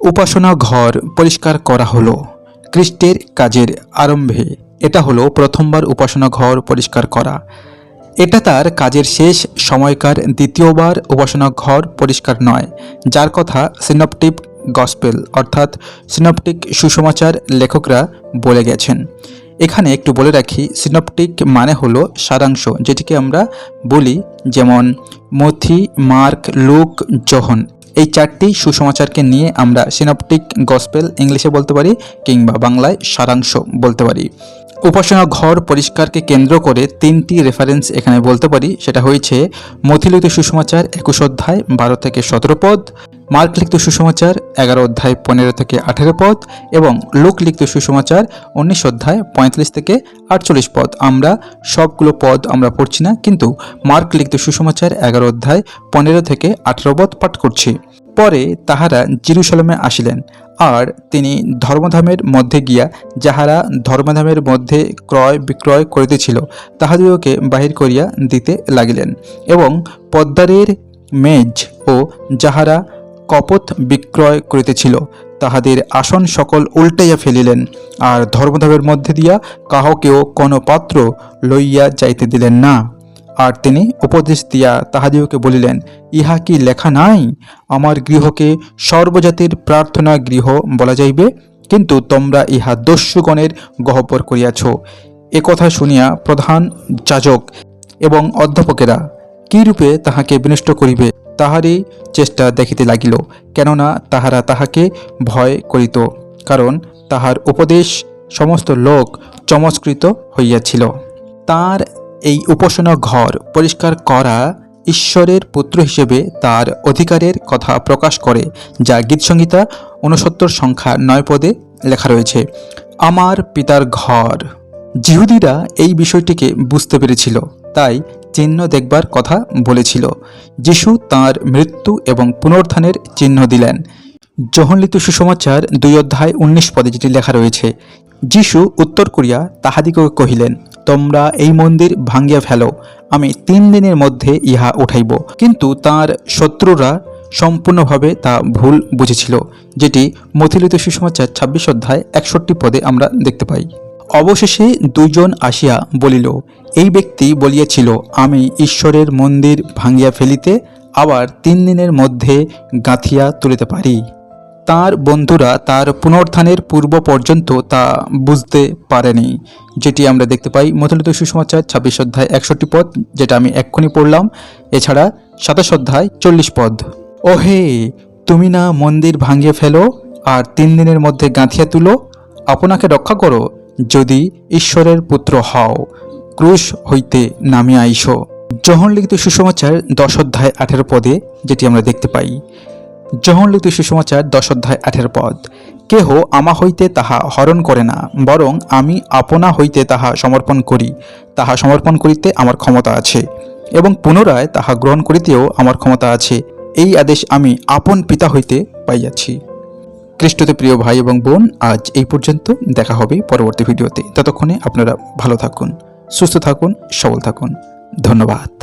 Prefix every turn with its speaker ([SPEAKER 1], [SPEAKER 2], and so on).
[SPEAKER 1] উপাসনা ঘর পরিষ্কার করা হলো। খ্রিস্টের কাজের আরম্ভে এটা হলো প্রথমবার উপাসনা ঘর পরিষ্কার করা। এটা তার কাজের শেষ সময়কার দ্বিতীয়বার উপাসনা ঘর পরিষ্কার নয়, যার কথা সিনপটিক গসপেল অর্থাৎ সিনপটিক সুসমাচার লেখকরা বলে গেছেন। এখানে একটু বলে রাখি সিনপটিক মানে হলো সারাংশ, যেটিকে আমরা বলি যেমন মথি, মার্ক, লুক, জহন। এই চারটি সুসমাচারকে নিয়ে আমরা সিনপটিক গসপেল ইংলিশে বলতে পারি কিংবা বাংলায় সারাংশ বলতে পারি। উপাসনা ঘর পরিষ্কারকে কেন্দ্র করে তিনটি রেফারেন্স এখানে বলতে পারি। সেটা হয়েছে মথিলিত সুসমাচার একুশ অধ্যায় বারো থেকে সতেরো পদ মার্ক লিখিত সুসমাচার এগারো অধ্যায় পনেরো থেকে আঠেরো পদ এবং লোক লিখিত সুসমাচার উনিশ অধ্যায় পঁয়তাল্লিশ থেকে আটচল্লিশ পদ। আমরা সবগুলো পদ আমরা পড়ছি না, কিন্তু মার্ক লিখিত সুসমাচার এগারো অধ্যায় পনেরো থেকে আঠেরো পদ পাঠ করছি। পরে তাহারা জিরুসালামে আসিলেন। আর তিনি ধর্মধামের মধ্যে গিয়া যাহারা ধর্মধামের মধ্যে ক্রয় বিক্রয় করিতেছিল, তাহাদিগকে বাহির করিয়া দিতে লাগিলেন এবং পদ্মারের মেজ ও যাহারা কপথ বিক্রয় করিতেছিল, তাহাদের আসন সকল উল্টাইয়া ফেলিলেন, আর ধর্মধামের মধ্যে দিয়া কাহকেও কোনো পাত্র লইয়া যাইতে দিলেন না। আর তিনি উপদেশ দিয়া তাহাদিওকে বলিলেন, ইহা কি লেখা নাই? আমার গৃহকে সর্বজাতির প্রার্থনা গৃহ বলা যাইবে, কিন্তু তোমরা ইহা দস্যুগণের গহ্বর করিয়াছ। কথা শুনিয়া প্রধান যাজক এবং অধ্যাপকেরা কি রূপে তাহাকে বিনষ্ট করিবে? তাহারই চেষ্টা দেখিতে লাগিল, কেননা তাহারা তাহাকে ভয় করিত, কারণ তাহার উপদেশ সমস্ত লোক চমৎকৃত হইয়াছিল। তার এই উপাসনা ঘর পরিষ্কার করা ঈশ্বরের পুত্র হিসেবে তার অধিকারের কথা প্রকাশ করে, যা গীতসংহিতা ঊনসত্তর সংখ্যা নয় পদে লেখা রয়েছে, আমার পিতার ঘর। জিহুদিরা এই বিষয়টিকে বুঝতে পেরেছিল। তাই চিহ্ন দেখবার কথা বলেছিল। যিশু তার মৃত্যু এবং পুনরুত্থানের চিহ্ন দিলেন। জহনলিত সুসমাচার দুই অধ্যায় উনিশ পদে যেটি লেখা রয়েছে, যিশু উত্তর করিয়া তাহাদিকে কহিলেন, তোমরা এই মন্দির ভাঙ্গিয়া ফেলো, আমি তিন দিনের মধ্যে ইহা উঠাইব। কিন্তু তার শত্রুরা সম্পূর্ণভাবে তা ভুল বুঝেছিল, যেটি মথিলিত সুসমাচার ছাব্বিশ অধ্যায় একষট্টি পদে আমরা দেখতে পাই। অবশেষে দুইজন আসিয়া বলিল, এই ব্যক্তি বলিয়াছিল, আমি ঈশ্বরের মন্দির ভাঙ্গিয়া ফেলিতে আবার তিন দিনের মধ্যে গাঁথিয়া তুলিতে পারি। তার বন্ধুরা তার পুনর্থানের পূর্ব পর্যন্ত তা বুঝতে পারেনি। যেটি আমরা দেখতে পাই মথলিত সুসমাচার, ছাব্বিশ অধ্যায় একষট্টি পদ, যেটা আমি এক্ষুনি পড়লাম। এছাড়া সাতাশ অধ্যায় চল্লিশ পদ, ওহে, তুমি না মন্দির ভাঙিয়ে ফেলো আর তিন দিনের মধ্যে গাঁথিয়া তুলো, আপনাকে রক্ষা করো যদি ঈশ্বরের পুত্র হও, ক্রুশ হইতে নামিয়া আইসো। জহন লিখিত সুসমাচার দশ অধ্যায় আঠেরো পদে, যেটি আমরা দেখতে পাই জহন লিখিত সুসমাচার দশ অধ্যায় আঠেরো পদ, কেহ আমা হইতে তাহা হরণ করে না, বরং আমি আপনা হইতে তাহা সমর্পণ করি, তাহা সমর্পণ করিতে আমার ক্ষমতা আছে, এবং পুনরায় তাহা গ্রহণ করিতেও আমার ক্ষমতা আছে, এই আদেশ আমি আপন পিতা হইতে পাইয়াছি। খ্রিস্টতে প্রিয় ভাই এবং বোন, আজ এই পর্যন্ত দেখা হবে পরবর্তী ভিডিওতে। ততক্ষণে আপনারা ভালো থাকুন, সুস্থ থাকুন, সবল থাকুন। ধন্যবাদ।